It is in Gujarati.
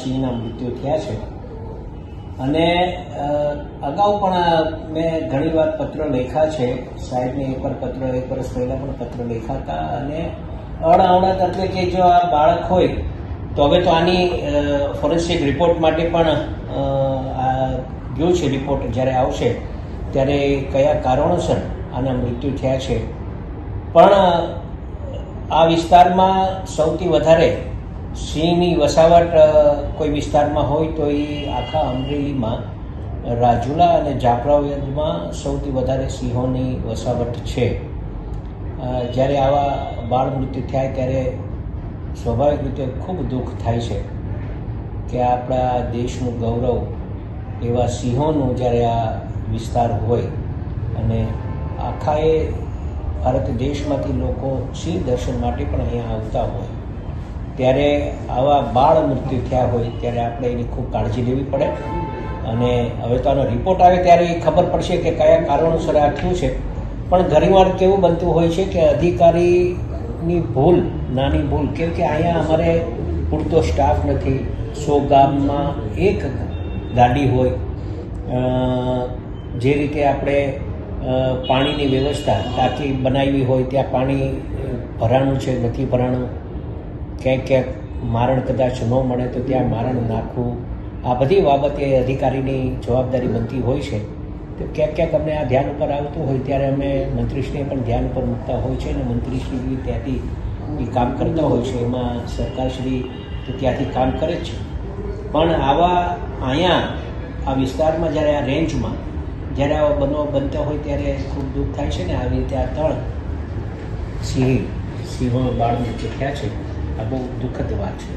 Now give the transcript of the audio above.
સિંહના મૃત્યુ થયા છે. અને અગાઉ પણ મેં ઘણી વાર પત્ર લખ્યા છે. સાહેબને એકવાર પત્ર, એક વર્ષ પહેલાં પણ પત્ર લેખા હતા. અને અણઅવણત એટલે કે જો આ બાળક હોય, તો હવે તો આની ફોરેન્સિક રિપોર્ટ માટે પણ આ ગયું છે રિપોર્ટ જ્યારે આવશે, ત્યારે કયા કારણોસર આના મૃત્યુ થયા છે. પણ આ વિસ્તારમાં સૌથી વધારે સિંહની વસાવટ કોઈ વિસ્તારમાં હોય તો એ આખા અમરેલીમાં, રાજુલા અને જાફરાબાદમાં સૌથી વધારે સિંહોની વસાવટ છે. જ્યારે આવા બાળ મૃત્યુ થાય ત્યારે સ્વાભાવિક રીતે ખૂબ દુઃખ થાય છે કે આપણા દેશનું ગૌરવ એવા સિંહોનું જ્યારે આ વિસ્તાર હોય અને આખા એ ભારત દેશમાંથી લોકો સિંહ દર્શન માટે પણ અહીંયા આવતા હોય. ત્યારે આવા બાળ મૃત્યુ થયા હોય ત્યારે આપણે એની ખૂબ કાળજી લેવી પડે. અને હવે તો આનો રિપોર્ટ આવે ત્યારે એ ખબર પડશે કે કયા કારણોસર આ થયું છે. પણ ઘણીવાર કેવું બનતું હોય છે કે અધિકારીની ભૂલ, નાની ભૂલ, કેમ કે અહીંયા અમારે પૂરતો સ્ટાફ નથી. સો ગામમાં એક ગાડી હોય. જે રીતે આપણે પાણીની વ્યવસ્થા ટાંકી બનાવી હોય, ત્યાં પાણી ભરાણું છે, નથી ભરાણું. ક્યાંક ક્યાંક મારણ કદાચ ન મળે તો ત્યાં મારણ નાખવું. આ બધી બાબતે અધિકારીની જવાબદારી બનતી હોય છે. તો ક્યાંક ક્યાંક અમને આ ધ્યાન ઉપર આવતું હોય ત્યારે અમે મંત્રીશ્રીને પણ ધ્યાન ઉપર મૂકતા હોય છે અને મંત્રીશ્રી બી ત્યાંથી એ કામ કરતા હોય છે. એમાં સરકારશ્રી તો ત્યાંથી કામ કરે જ છે. પણ આવા અહીંયા, આ વિસ્તારમાં જ્યારે આ રેન્જમાં જ્યારે આવા બનો બનતા હોય ત્યારે ખૂબ દુઃખ થાય છે ને આવી રીતે આ ત્રણ સિંહ, સિંહો બાળ મૃત્યુ છે. આ બહુ દુઃખદ વાત છે